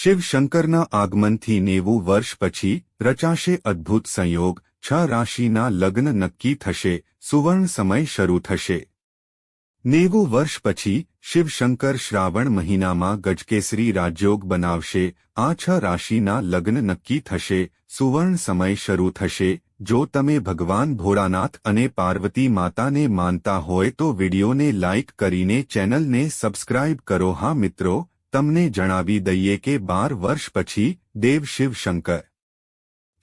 શિવશંકરના આગમનથી નેવું વર્ષ પછી રચાશે અદ્ભુત સંયોગ, છ રાશિના લગ્ન નક્કી થશે, સુવર્ણ સમય શરૂ થશે. નેવું વર્ષ પછી શિવશંકર શ્રાવણ મહિનામાં ગજકેસરી રાજયોગ બનાવશે, આ છ રાશિના લગ્ન નક્કી થશે, સુવર્ણ સમય શરૂ થશે, જો તમે ભગવાન ભોળાનાથ અને પાર્વતી માતાને માનતા હોય તો વિડીયોને લાઇક કરીને ચેનલને સબસ્ક્રાઇબ કરો હા મિત્રો તમને જણાવી દઈએ કે બાર વર્ષ પછી દેવ શિવશંકર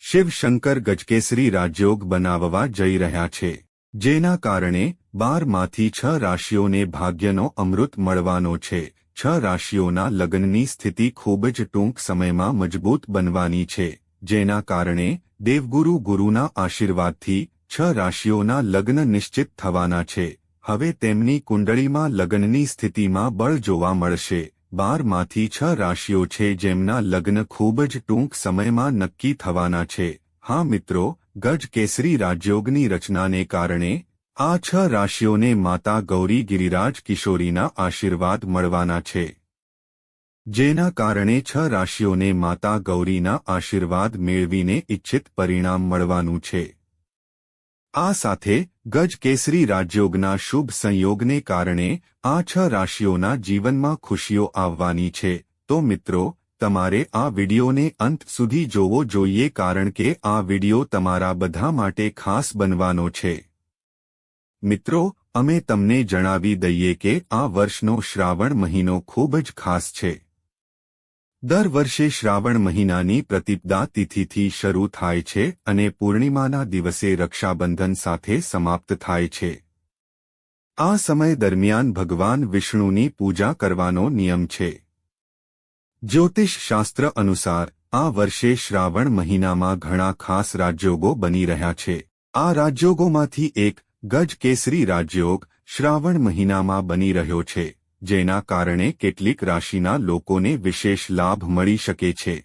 શિવશંકર ગજકેસરી રાજયોગ બનાવવા જઈ રહ્યા છે, જેના કારણે બારમાંથી છ રાશિઓને ભાગ્યનો અમૃત મળવાનો છે. છ રાશિઓના લગ્નની સ્થિતિ ખૂબ જ ટૂંક સમયમાં મજબૂત બનવાની છે, જેના કારણે દેવગુરુ ગુરુના આશીર્વાદથી છ રાશિઓના લગ્ન નિશ્ચિત થવાના છે. હવે તેમની કુંડળીમાં લગ્નની સ્થિતિમાં બળ જોવા મળશે. બારમાંથી છ રાશિઓ છે જેમના લગ્ન ખૂબ જ ટૂંક સમયમાં નક્કી થવાના છે. હા મિત્રો, ગજ કેસરી રાજયોગની રચનાને કારણે આ છ રાશિઓને માતા ગૌરી ગિરિરાજ કિશોરીના આશીર્વાદ મળવાના છે. જેના કારણે છ રાશિઓને માતા ગૌરીના આશીર્વાદ મેળવીને ઇચ્છિત પરિણામ મળવાનું છે. આ સાથે ગજ કેસરી રાજયોગના શુભ સંયોગને કારણે આ છ રાશિઓના જીવનમાં ખુશીઓ આવવાની છે. તો મિત્રો, તમારે આ વિડિયોને અંત સુધી જોવો જોઈએ કારણ કે આ વિડિયો તમારા બધા માટે ખાસ બનવાનો છે. મિત્રો, અમે તમને જણાવી દઈએ કે આ વર્ષનો શ્રાવણ મહિનો ખૂબ જ ખાસ છે. દર વર્ષે શ્રાવણ મહિનાની પ્રતિપદા તિથિથી શરૂ થાય છે અને પૂર્ણિમાના દિવસે રક્ષાબંધન સાથે સમાપ્ત થાય છે. આ સમય દરમિયાન ભગવાન વિષ્ણુની પૂજા કરવાનો નિયમ છે. જ્યોતિષ શાસ્ત્ર અનુસાર, આ વર્ષે શ્રાવણ મહિનામાં ઘણા ખાસ રાજયોગો બની રહ્યા છે. આ રાજયોગોમાંથી એક ગજ કેસરી રાજયોગ શ્રાવણ મહિનામાં બની રહ્યો છે. જેના કારણે કેટલીક રાશિના લોકોને વિશેષ લાભ મળી શકે છે.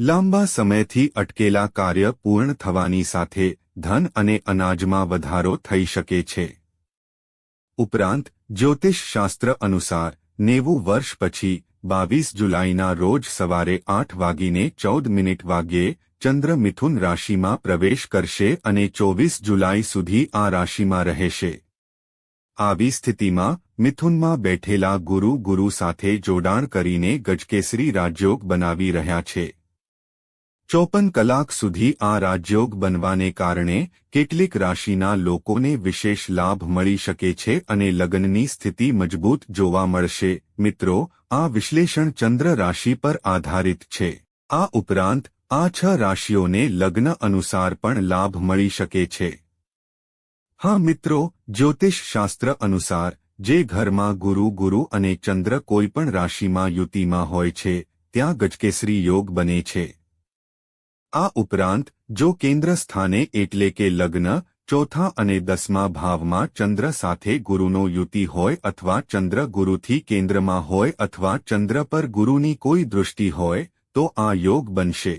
લાંબા સમયથી અટકેલા કાર્ય પૂર્ણ થવાની સાથે ધન અને અનાજમાં વધારો થઈ શકે છે. ઉપરાંત જ્યોતિષશાસ્ત્ર અનુસાર, નેવું વર્ષ પછી, બાવીસ જુલાઈના રોજ સવારે આઠ વાગીને ચૌદ મિનિટ વાગ્યે ચંદ્ર મિથુન રાશિમાં પ્રવેશ કરશે અને ચોવીસ જુલાઈ સુધી આ રાશિમાં રહેશે. આવી સ્થિતિમાં મિથુનમાં બેઠેલા ગુરુ ગુરુ સાથે જોડાણ કરીને ગજકેસરી રાજયોગ બનાવી રહ્યા છે. ચોપન કલાક સુધી આ રાજયોગ બનવાને કારણે કેટલીક રાશિના લોકોને વિશેષ લાભ મળી શકે છે અને લગ્નની સ્થિતિ મજબૂત જોવા મળશે. મિત્રો, આ વિશ્લેષણ ચંદ્ર રાશિ પર આધારિત છે. આ ઉપરાંત, આ છ રાશિઓને લગ્ન અનુસાર પણ લાભ મળી શકે છે. હા મિત્રો જ્યોતિષ શાસ્ત્ર અનુસાર, જે ઘરમાં ગુરુ ગુરુ અને ચંદ્ર કોઈપણ રાશિમાં યુતિમાં હોય છે, ત્યાં ગજકેસરી યોગ બને છે. આ ઉપરાંત, જો કેન્દ્ર સ્થાને એટલે કે લગ્ન, ચોથા અને દસમા ભાવમાં ચંદ્ર સાથે ગુરુનો યુતિ હોય અથવા ચંદ્ર ગુરુથી કેન્દ્રમાં હોય અથવા ચંદ્ર પર ગુરુની કોઈ દૃષ્ટિ હોય, તો આ યોગ બનશે.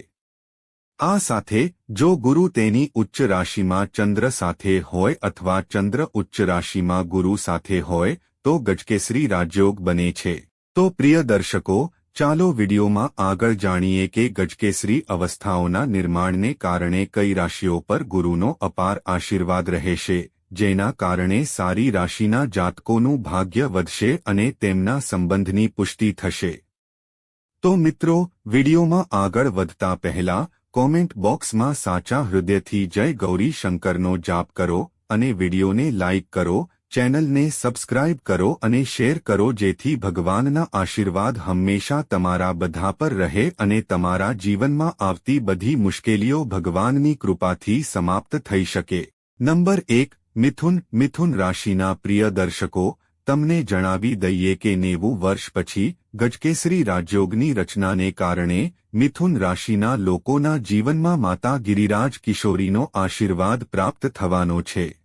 આ સાથે, જો ગુરુ તેની ઉચ્ચ રાશિમાં ચંદ્ર સાથે હોય અથવા ચંદ્ર ઉચ્ચ રાશિમાં ગુરુ સાથે હોય, તો ગજકેસરી રાજયોગ બને છે. તો પ્રિય દર્શકો, ચાલો વિડીયોમાં આગળ જાણીએ કે ગજકેસરી અવસ્થાઓના નિર્માણને કારણે કઈ રાશિઓ પર ગુરુનો અપાર આશીર્વાદ રહેશે, જેના કારણે સારી રાશિના જાતકોનું ભાગ્ય વધશે અને તેમના સંબંધની પુષ્ટિ થશે. તો મિત્રો, વિડીયોમાં આગળ વધતા પહેલા કોમેન્ટ બોક્સમાં સાચા હૃદયથી જય ગૌરી શંકરનો જાપ કરો અને વિડીયોને લાઇક કરો, ચેનલને સબસ્ક્રાઇબ કરો અને શેર કરો જેથી ભગવાનના આશીર્વાદ હંમેશા તમારા બધા પર રહે અને તમારા જીવનમાં આવતી બધી મુશ્કેલીઓ ભગવાનની કૃપાથી સમાપ્ત થઈ શકે. નંબર એક, મિથુન મિથુન રાશિના પ્રિય દર્શકો, તમને જણાવી દઈએ કે નેવું વર્ષ પછી ગજકેસરી રાજયોગની રચનાને કારણે મિથુન રાશિના લોકોના જીવનમાં માતા ગિરિરાજ કિશોરીનો આશીર્વાદ પ્રાપ્ત થવાનો છે.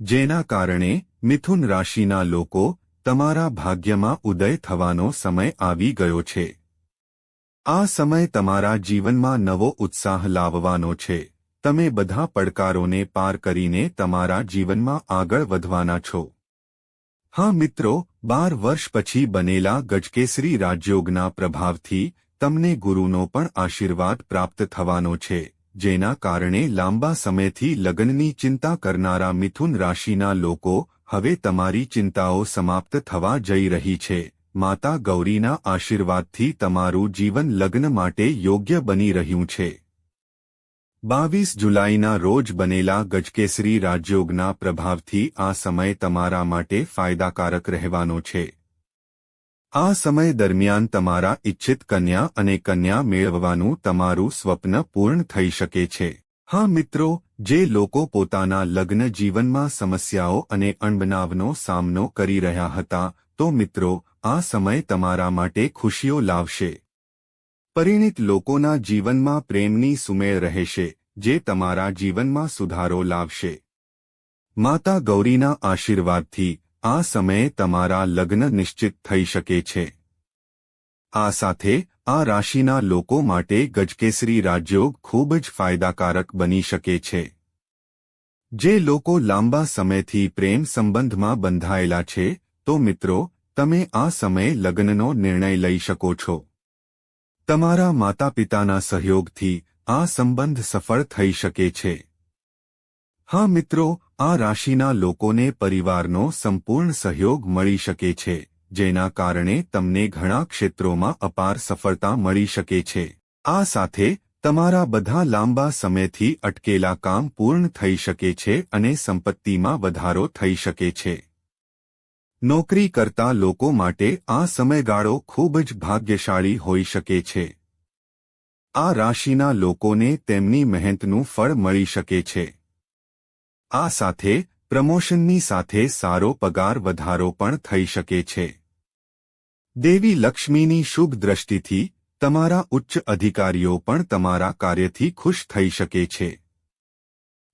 જેના કારણે મિથુન રાશિના લોકો તમારા ભાગ્યમાં ઉદય થવાનો સમય આવી ગયો છે. આ સમય તમારા જીવનમાં નવો ઉત્સાહ લાવવાનો છે. તમે બધા પડકારોને પાર કરીને તમારા જીવનમાં આગળ વધવાના છો. હા મિત્રો, બાર વર્ષ પછી બનેલા ગજકેસરી રાજયોગના પ્રભાવથી તમને ગુરુનો પણ આશીર્વાદ પ્રાપ્ત થવાનો છે, જેના કારણે લાંબા સમયથી લગ્નની ચિંતા કરનારા મિથુન રાશિના લોકો હવે તમારી ચિંતાઓ સમાપ્ત થવા જઈ રહી છે. માતા ગૌરીના આશીર્વાદથી તમારું જીવન લગ્ન માટે યોગ્ય બની રહ્યું છે. બાવીસ જુલાઈના રોજ બનેલા ગજકેસરી રાજયોગના પ્રભાવથી આ સમય તમારા માટે ફાયદાકારક રહેવાનો છે. આ સમય દરમિયાન તમારા ઇચ્છિત કન્યા અને કન્યા મેળવવાનું તમારું સ્વપ્ન પૂર્ણ થઈ શકે છે. હા મિત્રો, જે લોકો પોતાના લગ્ન જીવનમાં સમસ્યાઓ અને અણબનાવનો સામનો કરી રહ્યા હતા, તો મિત્રો, આ સમય તમારા માટે ખુશીઓ લાવશે. પરિણિત લોકોના જીવનમાં પ્રેમની સુમેળ રહેશે, જે તમારા જીવનમાં સુધારો લાવશે. માતા ગૌરીના આશીર્વાદથી, આ સમયે તમારા લગ્ન નિશ્ચિત થઈ શકે છે. આ સાથે, આ રાશિના લોકો માટે ગજકેસરી રાજયોગ ખૂબ જ ફાયદાકારક બની શકે છે. જે લોકો લાંબા સમયથી પ્રેમ સંબંધમાં બંધાયેલા છે, તો મિત્રો, તમે આ સમયે લગ્નનો નિર્ણય લઈ શકો છો. તમારા માતા પિતાના સહયોગથી આ સંબંધ સફળ થઈ શકે છે. હા મિત્રો, આ રાશિના લોકોને પરિવારનો સંપૂર્ણ સહયોગ મળી શકે છે, જેના કારણે તમને ઘણા ક્ષેત્રોમાં અપાર સફળતા મળી શકે છે. આ સાથે, તમારા બધા લાંબા સમયથી અટકેલા કામ પૂર્ણ થઈ શકે છે અને સંપત્તિમાં વધારો થઈ શકે છે. નોકરી કરતા લોકો માટે આ સમયગાળો ખૂબ જ ભાગ્યશાળી હોઈ શકે છે. આ રાશિના લોકોને તેમની મહેનતનું ફળ મળી શકે છે. આ સાથે પ્રમોશનની સાથે સારો પગાર વધારો પણ થઈ શકે છે. દેવી લક્ષ્મીની શુભ દ્રષ્ટિથી તમારા ઉચ્ચ અધિકારીઓ પણ તમારા કાર્યથી ખુશ થઈ શકે છે.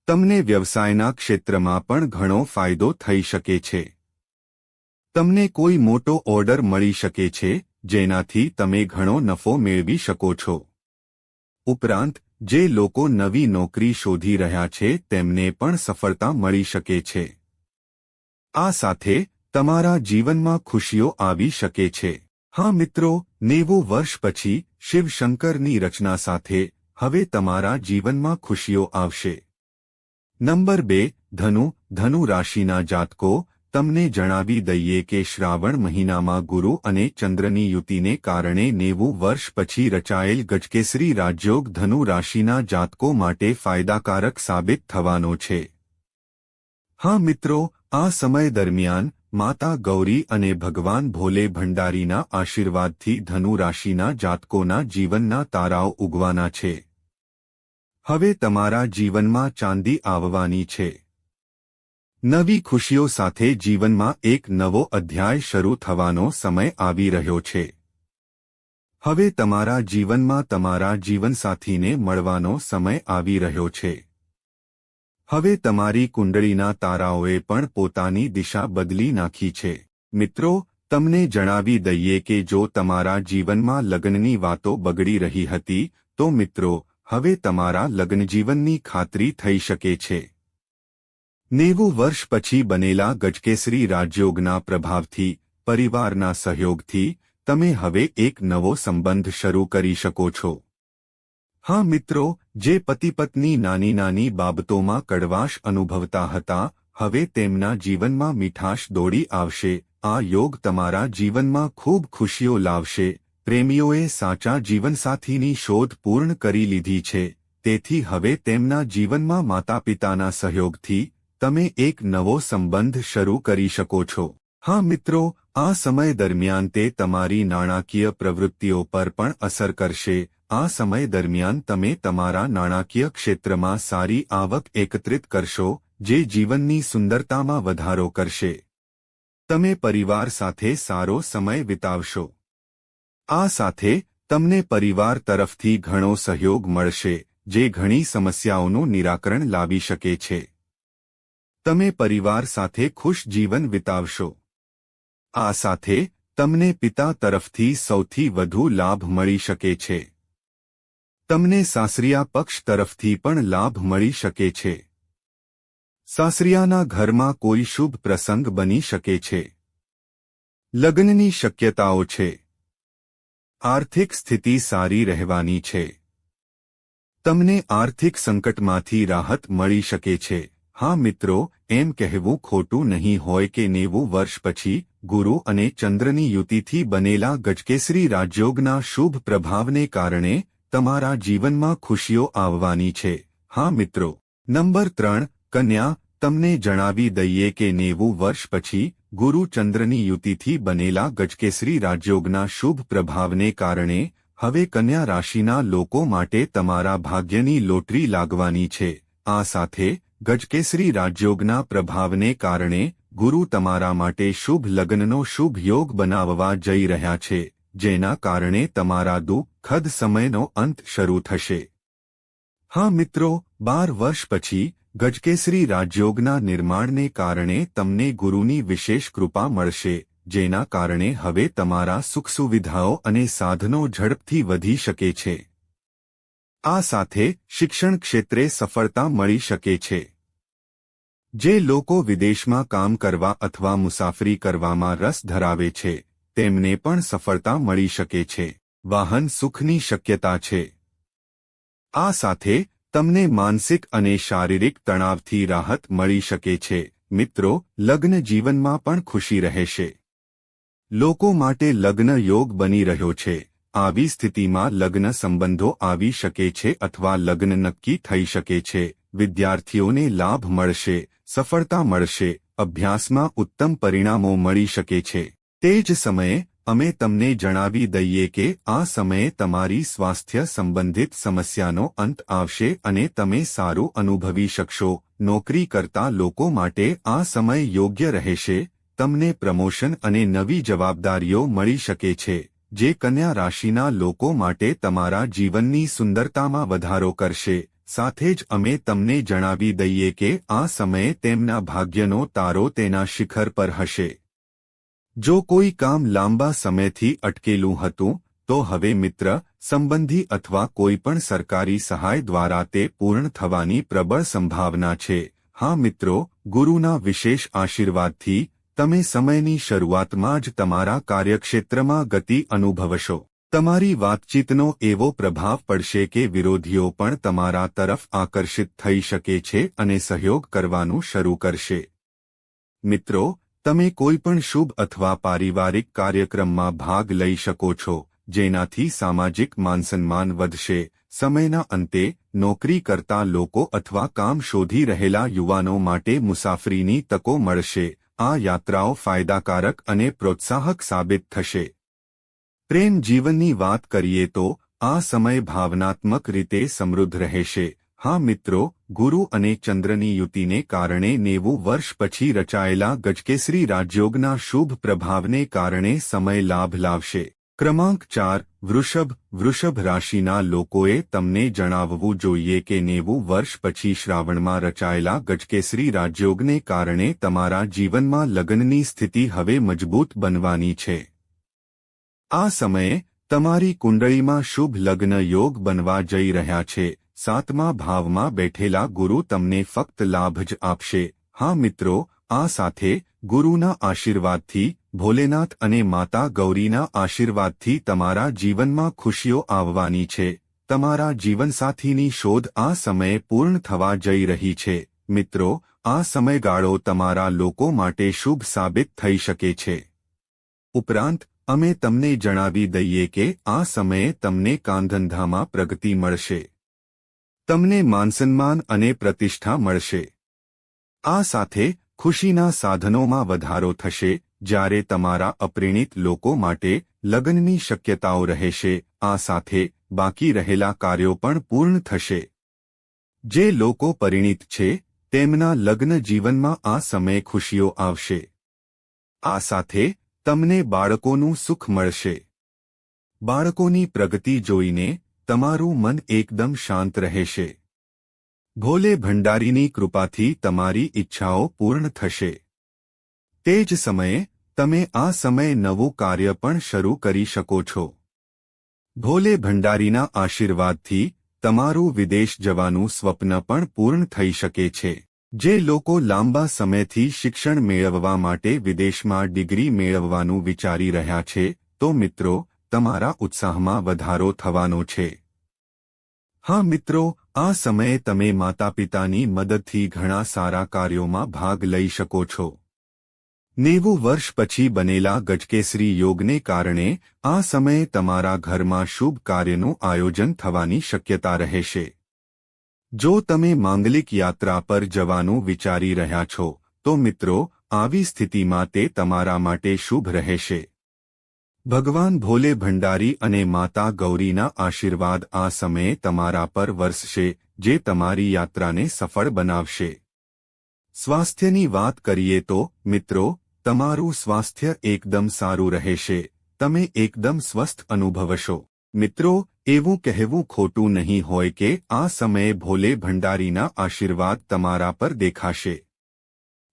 તમને વ્યવસાયના ક્ષેત્રમાં પણ ઘણો ફાયદો થઈ શકે છે. તમને કોઈ મોટો ઓર્ડર મળી શકે છે, જેનાથી તમે ઘણો નફો મેળવી શકો છો. ઉપરાંત, જે લોકો નવી નોકરી શોધી રહ્યા છે, તેમને પણ સફળતા મળી શકે છે. આ સાથે, તમારા જીવનમાં ખુશીઓ આવી શકે છે. હા મિત્રો, નેવું વર્ષ પછી, શિવશંકરની રચના સાથે, હવે તમારા જીવનમાં ખુશીઓ આવશે. નંબર બે, ધનુ ધનુ રાશિના જાતકો તમને જણાવી દઈએ કે શ્રાવણ મહિનામાં ગુરુ અને ચંદ્રની યુતિને કારણે નેવું વર્ષ પછી રચાયેલ ગજકેસરી રાજયોગ ધનુ રાશિના જાતકો માટે ફાયદાકારક સાબિત થવાનો છે. હા મિત્રો, આ સમય દરમિયાન માતા ગૌરી અને ભગવાન ભોલે ભંડારીના આશીર્વાદથી ધનુ રાશિના જાતકોના જીવનના તારાઓ ઉગવાના છે. હવે તમારા જીવનમાં ચાંદી આવવાની છે. નવી ખુશીઓ સાથે જીવનમાં એક નવો અધ્યાય શરૂ થવાનો સમય આવી રહ્યો છે. હવે તમારા જીવનમાં તમારા જીવનસાથીને મળવાનો સમય આવી રહ્યો છે. હવે તમારી કુંડળીના તારાઓએ પણ પોતાની દિશા બદલી નાખી છે. મિત્રો, તમને જણાવી દઈએ કે જો તમારા જીવનમાં લગ્નની વાતો બગડી રહી હતી, તો મિત્રો, હવે તમારા લગ્નજીવનની ખાતરી થઈ શકે છે. નેવું વર્ષ પછી બનેલા ગજકેસરી રાજયોગના પ્રભાવથી, પરિવારના સહયોગથી, તમે હવે એક નવો સંબંધ શરૂ કરી શકો છો. હા મિત્રો, જે પતિપત્ની નાની નાની બાબતોમાં કડવાશ અનુભવતા હતા, હવે તેમના જીવનમાં મીઠાશ દોડી આવશે, આ યોગ તમારા જીવનમાં ખૂબ ખુશીઓ લાવશે, પ્રેમીઓએ સાચા જીવનસાથીની શોધ પૂર્ણ કરી લીધી છે, તેથી હવે તેમના જીવનમાં માતા પિતાના સહયોગથી તમે એક નવો સંબંધ શરૂ કરી શકો છો. હા મિત્રો, આ સમય દરમિયાન તે તમારી નાણાકીય પ્રવૃત્તિઓ પર પણ અસર કરશે. આ સમય દરમિયાન તમે તમારા નાણાકીય ક્ષેત્રમાં સારી આવક એકત્રિત કરશો, જે જીવનની સુંદરતામાં વધારો કરશે. તમે પરિવાર સાથે સારો સમય વિતાવશો. આ સાથે તમને પરિવાર તરફથી ઘણો સહયોગ મળશે, જે ઘણી સમસ્યાઓનું નિરાકરણ લાવી શકે છે. તમે પરિવાર સાથે ખુશ જીવન વિતાવશો. આ સાથે તમને પિતા તરફથી સૌથી વધુ લાભ મળી શકે છે. તમને સાસરિયા પક્ષ તરફથી પણ લાભ મળી શકે છે. સાસરિયાના ઘરમાં કોઈ શુભ પ્રસંગ બની શકે છે. લગ્નની શક્યતાઓ છે. આર્થિક સ્થિતિ સારી રહેવાની છે. તમને આર્થિક સંકટમાંથી રાહત મળી શકે છે. હા મિત્રો, એમ કહેવું ખોટું નહીં હોય કે નેવું વર્ષ પછી ગુરુ અને ચંદ્રની યુતિથી બનેલા ગજકેસરી રાજયોગના શુભ પ્રભાવને કારણે તમારા જીવનમાં ખુશીઓ આવવાની છે. હા મિત્રો. નંબર ત્રણ, કન્યા, તમને જણાવી દઈએ કે નેવું વર્ષ પછી ગુરુ ચંદ્રની યુતિથી બનેલા ગજકેસરી રાજયોગના શુભ પ્રભાવને કારણે હવે કન્યા રાશિના લોકો માટે તમારા ભાગ્યની લોટરી લાગવાની છે. આ સાથે ગજકેસરી રાજયોગના પ્રભાવને કારણે ગુરુ તમારા માટે શુભ લગ્નનો શુભ યોગ બનાવવા જઈ રહ્યા છે, જેના કારણે તમારા દુઃખદ સમયનો અંત શરૂ થશે. હા મિત્રો, બાર વર્ષ પછી ગજકેસરી રાજયોગના નિર્માણને કારણે તમને ગુરુની વિશેષ કૃપા મળશે, જેના કારણે હવે તમારા સુખ સુવિધાઓ અને સાધનો ઝડપથી વધી શકે છે. આ સાથે શિક્ષણ ક્ષેત્રે સફળતા મળી શકે છે. જે લોકો વિદેશમાં કામ કરવા અથવા મુસાફરી કરવામાં રસ ધરાવે છે, તેમને પણ સફળતા મળી શકે છે. વાહન સુખની શક્યતા છે. આ સાથે, તમને માનસિક અને શારીરિક તણાવથી રાહત મળી શકે છે. મિત્રો, લગ્ન જીવનમાં પણ ખુશી રહેશે. લોકો માટે લગ્ન યોગ બની રહ્યો છે. આવી સ્થિતિમાં લગ્ન સંબંધો આવી શકે છે અથવા લગ્ન નક્કી થઈ શકે છે. વિદ્યાર્થીઓને લાભ મળશે, સફળતા મળશે, અભ્યાસમાં ઉત્તમ પરિણામો મળી શકે છે. તે જ સમયે, અમે તમને જણાવી દઈએ કે આ સમયે તમારી સ્વાસ્થ્ય સંબંધિત સમસ્યાનો અંત આવશે અને તમે સારું અનુભવી શકશો. નોકરી કરતા લોકો માટે આ સમય યોગ્ય રહેશે, તમને પ્રમોશન અને નવી જવાબદારીઓ મળી શકે છે, જે કન્યા રાશિના લોકો માટે તમારા જીવનની સુંદરતામાં વધારો કરશે. સાથે જ અમે તમને જણાવી દઈએ કે આ સમયે તેમના ભાગ્યનો તારો તેના શિખર પર હશે. જો કોઈ કામ લાંબા સમયથી અટકેલું હતું, તો હવે મિત્ર, સંબંધી અથવા કોઈપણ સરકારી સહાય દ્વારા તે પૂર્ણ થવાની પ્રબળ સંભાવના છે. હા મિત્રો, ગુરુના વિશેષ આશીર્વાદથી તમે સમયની શરૂઆતમાં જ તમારા કાર્યક્ષેત્રમાં ગતિ અનુભવશો. તમારી વાતચીતનો એવો પ્રભાવ પડશે કે વિરોધીઓ પણ તમારા તરફ આકર્ષિત થઈ શકે છે અને સહયોગ કરવાનું શરૂ કરશે. મિત્રો, તમે કોઈપણ શુભ અથવા પારિવારિક કાર્યક્રમમાં ભાગ લઈ શકો છો, જેનાથી સામાજિક માનસન્માન વધશે. સમયના અંતે નોકરી કરતા લોકો અથવા કામ શોધી રહેલા યુવાનો માટે મુસાફરીની તકો મળશે. આ યાત્રાઓ ફાયદાકારક અને પ્રોત્સાહક સાબિત થશે. પ્રેમ જીવનની વાત કરીએ તો, આ સમય ભાવનાત્મક રીતે સમૃદ્ધ રહેશે. હા મિત્રો, ગુરુ અને ચંદ્રની યુતિને કારણે નેવું વર્ષ પછી રચાયેલા ગજકેસરી રાજયોગના શુભ પ્રભાવને કારણે સમય લાભ લાવશે. ક્રમાંક ચાર, વૃષભ વૃષભ રાશિના લોકોએ તમને જણાવવું જોઈએ કે નેવું વર્ષ પછી શ્રાવણમાં રચાયેલા ગજકેસરી રાજયોગને કારણે તમારા જીવનમાં લગ્નની સ્થિતિ હવે મજબૂત બનવાની છે. આ સમયે તમારી કુંડળીમાં શુભ લગ્ન યોગ બનવા જઈ રહ્યા છે. સાતમા ભાવમાં બેઠેલા ગુરુ તમને ફક્ત લાભ જ આપશે. હા મિત્રો, આ સાથે ગુરુના આશીર્વાદથી, ભોલેનાથ અને માતા ગૌરીના આશીર્વાદથી તમારા જીવનમાં ખુશીઓ આવવાની છે. તમારા જીવનસાથીની શોધ આ સમયે પૂર્ણ થવા જઈ રહી છે. મિત્રો, આ સમયગાળો તમારા લોકો માટે શુભ સાબિત થઈ શકે છે. ઉપરાંત અમે તમને જણાવી દઈએ કે આ સમયે તમને કાંધંધામાં પ્રગતિ મળશે. તમને માનસન્માન અને પ્રતિષ્ઠા મળશે. આ સાથે ખુશીના સાધનોમાં વધારો થશે, જ્યારે તમારા અપરિણિત લોકો માટે લગ્નની શક્યતાઓ રહેશે, આ સાથે બાકી રહેલા કાર્યો પણ પૂર્ણ થશે. જે લોકો પરિણિત છે, તેમના લગ્ન જીવનમાં આ સમયે ખુશીઓ આવશે. આ સાથે તમને બાળકોનું સુખ મળશે. બાળકોની પ્રગતિ જોઈને તમારું મન એકદમ શાંત રહેશે. ભોલે ભંડારીની કૃપાથી તમારી ઈચ્છાઓ પૂર્ણ થશે. તે જ સમયે તમે આ સમયે નવું કાર્ય પણ શરૂ કરી શકો છો. ભોલે ભંડારીના આશીર્વાદથી તમારું વિદેશ જવાનું સ્વપ્ન પણ પૂર્ણ થઈ શકે છે. જે લોકો લાંબા સમયથી શિક્ષણ મેળવવા માટે વિદેશમાં ડિગ્રી મેળવવાનું વિચારી રહ્યા છે, તો મિત્રો, તમારા ઉત્સાહમાં વધારો થવાનો છે. હા મિત્રો, આ સમયે તમે માતાપિતાની મદદથી ઘણા સારા કાર્યોમાં ભાગ લઈ શકો છો. નેવું વર્ષ પછી બનેલા ગજકેસરી યોગને કારણે આ સમયે તમારા ઘરમાં શુભ કાર્યનું આયોજન થવાની શક્યતા રહેશે. જો તમે માંગલિક યાત્રા પર જવાનું વિચારી રહ્યા છો, તો મિત્રો, આવી સ્થિતિમાં તે તમારા માટે શુભ રહેશે. ભગવાન ભોલે ભંડારી અને માતા ગૌરીના આશીર્વાદ આ સમયે તમારા પર વરસશે, જે તમારી યાત્રાને સફળ બનાવશે. સ્વાસ્થ્યની વાત કરીએ તો, મિત્રો, તમારું સ્વાસ્થ્ય એકદમ સારું રહેશે, તમે એકદમ સ્વસ્થ અનુભવશો. મિત્રો એવું કહેવું ખોટું નહીં હોય કે આ સમયે ભોલે ભંડારીના આશીર્વાદ તમારા પર દેખાશે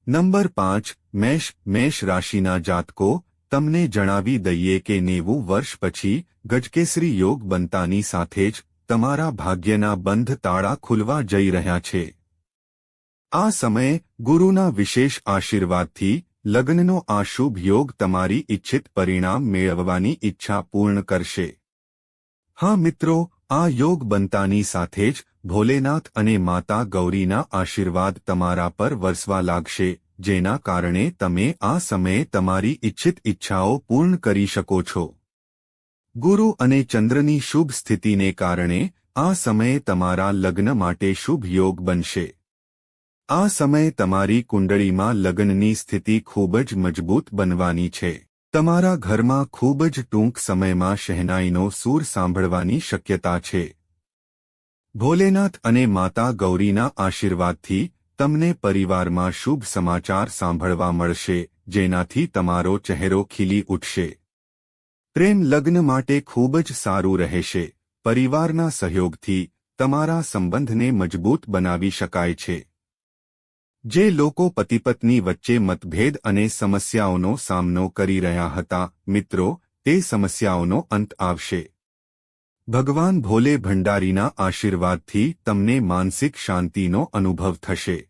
નંબર પાંચ મેષ મેષ રાશિના જાતકો તમને જણાવી દઈએ કે નેવું વર્ષ પછી ગજકેસરી યોગ બનતાની સાથે જ તમારા ભાગ્યના બંધ તાળા ખુલવા જઈ રહ્યા છે આ સમયે ગુરુના વિશેષ આશીર્વાદથી લગ્નનો આ શુભ યોગ તમારી ઇચ્છિત પરિણામ મેળવવાની ઈચ્છા પૂર્ણ કરશે હા મિત્રો, આ યોગ બનતાની સાથે જ ભોલેનાથ અને માતા ગૌરીના આશીર્વાદ તમારા પર વરસવા લાગશે, જેના કારણે તમે આ સમયે તમારી ઇચ્છિત ઈચ્છાઓ પૂર્ણ કરી શકો છો. ગુરુ અને ચંદ્રની શુભ સ્થિતિને કારણે આ સમયે તમારા લગ્ન માટે શુભ યોગ બનશે. આ સમયે તમારી કુંડળીમાં લગ્નની સ્થિતિ ખૂબ જ મજબૂત બનવાની છે. તમારા ઘરમાં ખૂબ જ ટૂંક સમયમાં શહેનાઈનો સૂર સાંભળવાની શક્યતા છે. ભોલેનાથ અને માતા ગૌરીના આશીર્વાદથી તમને પરિવારમાં શુભ સમાચાર સાંભળવા મળશે, જેનાથી તમારો ચહેરો ખીલી ઉઠશે. પ્રેમ લગ્ન માટે ખૂબ જ સારું રહેશે. પરિવારના સહયોગથી તમારા સંબંધને મજબૂત બનાવી શકાય છે. જે લોકો પતિપત્ની વચ્ચે મતભેદ અને સમસ્યાઓનો સામનો કરી રહ્યા હતા, મિત્રો, તે સમસ્યાઓનો અંત આવશે. ભગવાન ભોલે ભંડારીના આશીર્વાદથી તમને માનસિક શાંતિનો અનુભવ થશે.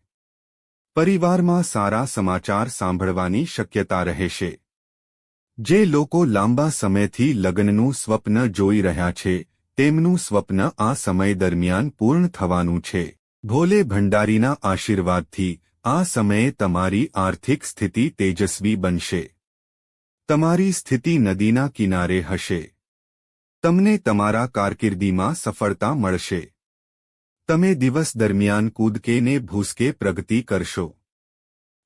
પરિવારમાં સારા સમાચાર સાંભળવાની શક્યતા રહેશે. જે લોકો લાંબા સમયથી લગ્નનું સ્વપ્ન જોઈ રહ્યા છે, તેમનું સ્વપ્ન આ સમય દરમિયાન પૂર્ણ થવાનું છે. ભોલે ભંડારીના આશીર્વાદથી આ સમયે તમારી આર્થિક સ્થિતિ તેજસ્વી બનશે. તમારી સ્થિતિ નદીના કિનારે હશે. તમને તમારા કારકિર્દીમાં સફળતા મળશે. તમે દિવસ દરમિયાન કૂદકેને ભૂસકે પ્રગતિ કરશો.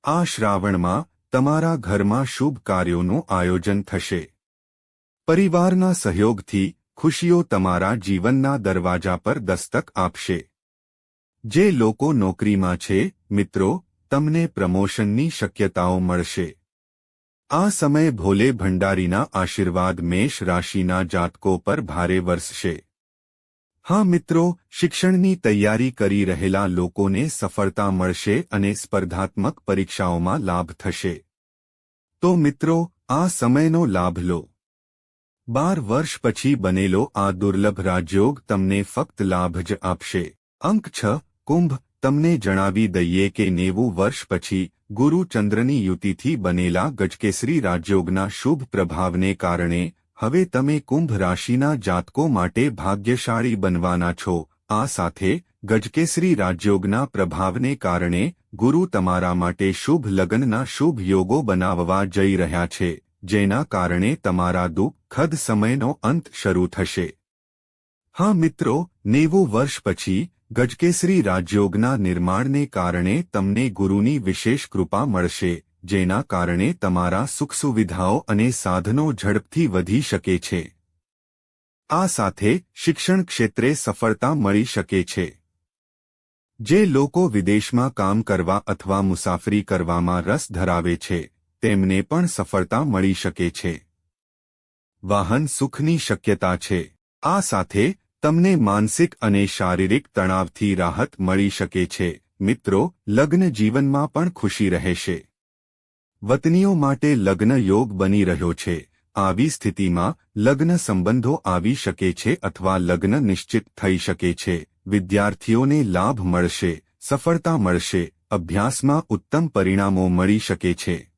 આ શ્રાવણમાં તમારા ઘરમાં શુભ કાર્યોનું આયોજન થશે. પરિવારના સહયોગથી ખુશીઓ તમારા જીવનના દરવાજા પર દસ્તક આપશે. જે લોકો નોકરીમાં છે, મિત્રો, તમને પ્રમોશનની શક્યતાઓ મળશે. આ સમય ભોલે ભંડારીના આશીર્વાદ મેષ રાશિના જાતકો પર ભારે વરસશે. હા, મિત્રો, શિક્ષણની તૈયારી કરી રહેલા લોકોને સફળતા મળશે અને સ્પર્ધાત્મક પરીક્ષાઓમાં લાભ થશે. તો મિત્રો, આ સમયનો લાભ લો. બાર વર્ષ પછી બનેલો આ દુર્લભ રાજયોગ તમને ફક્ત લાભ જ આપશે. અંક છ કુંભ, તમને જણાવી દઈએ કે નેવું વર્ષ પછી, ગુરુ ચંદ્રની યુતિથી બનેલા ગજકેસરી રાજયોગના શુભ પ્રભાવને કારણે, હવે તમે કુંભ રાશિના જાતકો માટે ભાગ્યશાળી બનવાના છો. આ સાથે, ગજકેસરી રાજયોગના પ્રભાવને કારણે, ગુરુ તમારા માટે શુભ લગ્નના શુભ યોગો બનાવવા જઈ રહ્યા છે, જેના કારણે તમારા દુઃખદ સમયનો અંત શરૂ થશે. હા મિત્રો, નેવું વર્ષ પછી ગજકેસરી રાજયોગના નિર્માણને કારણે તમને ગુરુની વિશેષ કૃપા મળશે, જેના કારણે તમારા સુખ સુવિધાઓ અને સાધનો ઝડપથી વધી શકે છે. આ સાથે શિક્ષણ ક્ષેત્રે સફળતા મળી શકે છે. જે લોકો વિદેશમાં કામ કરવા અથવા મુસાફરી કરવામાં રસ ધરાવે છે, તેમને પણ સફળતા મળી શકે છે. વાહન સુખની શક્યતા છે. આ સાથે તમને માનસિક અને શારીરિક તણાવથી રાહત મળી શકે છે. મિત્રો, લગ્ન જીવનમાં પણ ખુશી રહેશે. વતનીઓ માટે લગ્ન યોગ બની રહ્યો છે. આવી સ્થિતિમાં લગ્ન સંબંધો આવી શકે છે અથવા લગ્ન નિશ્ચિત થઈ શકે છે. વિદ્યાર્થીઓને લાભ મળશે, સફળતા મળશે, અભ્યાસમાં ઉત્તમ પરિણામો મળી શકે છે.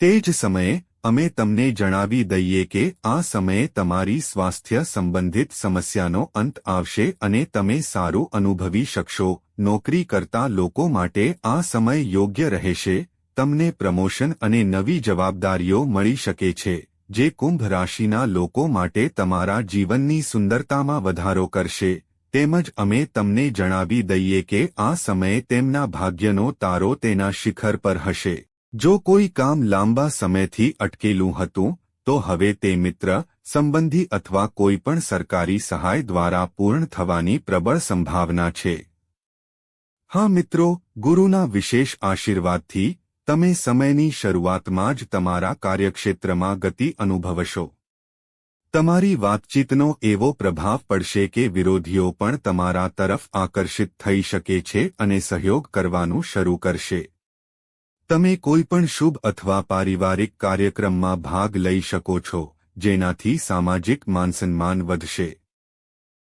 તે જ સમયે અમે તમને જણાવી દઈએ કે આ સમયે તમારી સ્વાસ્થ્ય સંબંધિત સમસ્યાનો અંત આવશે અને તમે સારું અનુભવી શકશો. નોકરી કરતા લોકો માટે આ સમય યોગ્ય રહેશે, તમને પ્રમોશન અને નવી જવાબદારીઓ મળી શકે છે, જે કુંભ રાશિના લોકો માટે તમારા જીવનની સુંદરતામાં વધારો કરશે. તેમજ અમે તમને જણાવી દઈએ કે આ સમયે તેમના ભાગ્યનો તારો તેના શિખર પર હશે. જો કોઈ કામ લાંબા સમયથી અટકેલું હતું, તો હવે તે મિત્ર, સંબંધી અથવા કોઈપણ સરકારી સહાય દ્વારા પૂર્ણ થવાની પ્રબળ સંભાવના છે. હા મિત્રો, ગુરુના વિશેષ આશીર્વાદથી, તમે સમયની શરૂઆતમાં જ તમારા કાર્યક્ષેત્રમાં ગતિ અનુભવશો. તમારી વાતચીતનો એવો પ્રભાવ પડશે કે વિરોધીઓ પણ તમારા તરફ આકર્ષિત થઈ શકે છે અને સહયોગ કરવાનું શરૂ કરશે. તમે કોઈપણ શુભ અથવા પારિવારિક કાર્યક્રમમાં ભાગ લઈ શકો છો, જેનાથી સામાજિક માનસન્માન વધશે.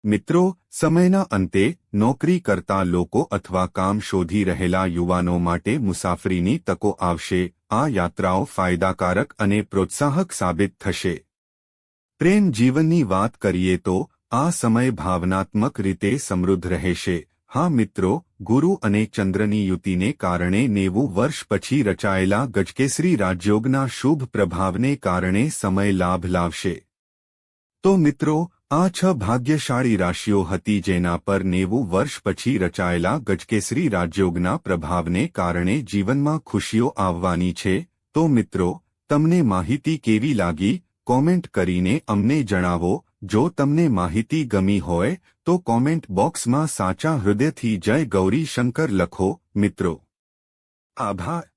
મિત્રો, સમયના અંતે નોકરી કરતા લોકો અથવા કામ શોધી રહેલા યુવાનો માટે મુસાફરીની તકો આવશે, આ યાત્રાઓ ફાયદાકારક અને પ્રોત્સાહક સાબિત થશે. પ્રેમ જીવનની વાત કરીએ તો, આ સમય ભાવનાત્મક રીતે સમૃદ્ધ રહેશે. હા મિત્રો ગુરુ અને ચંદ્રની યુતિને કારણે નેવું વર્ષ પછી રચાયેલા ગજકેસરી રાજયોગના શુભ પ્રભાવને કારણે સમય લાભ લાવશે. તો મિત્રો, આ છ ભાગ્યશાળી રાશિઓ હતી જેના પર નેવું વર્ષ પછી રચાયેલા ગજકેસરી રાજયોગના પ્રભાવને કારણે જીવનમાં ખુશીઓ આવવાની છે. તો મિત્રો, તમને માહિતી કેવી લાગી? કોમેન્ટ કરીને અમને જણાવો. જો તમને માહિતી ગમી હોય, તો કોમેન્ટ બોક્સમાં સાચા હૃદયથી જય ગૌરી શંકર લખો, મિત્રો. આભાર.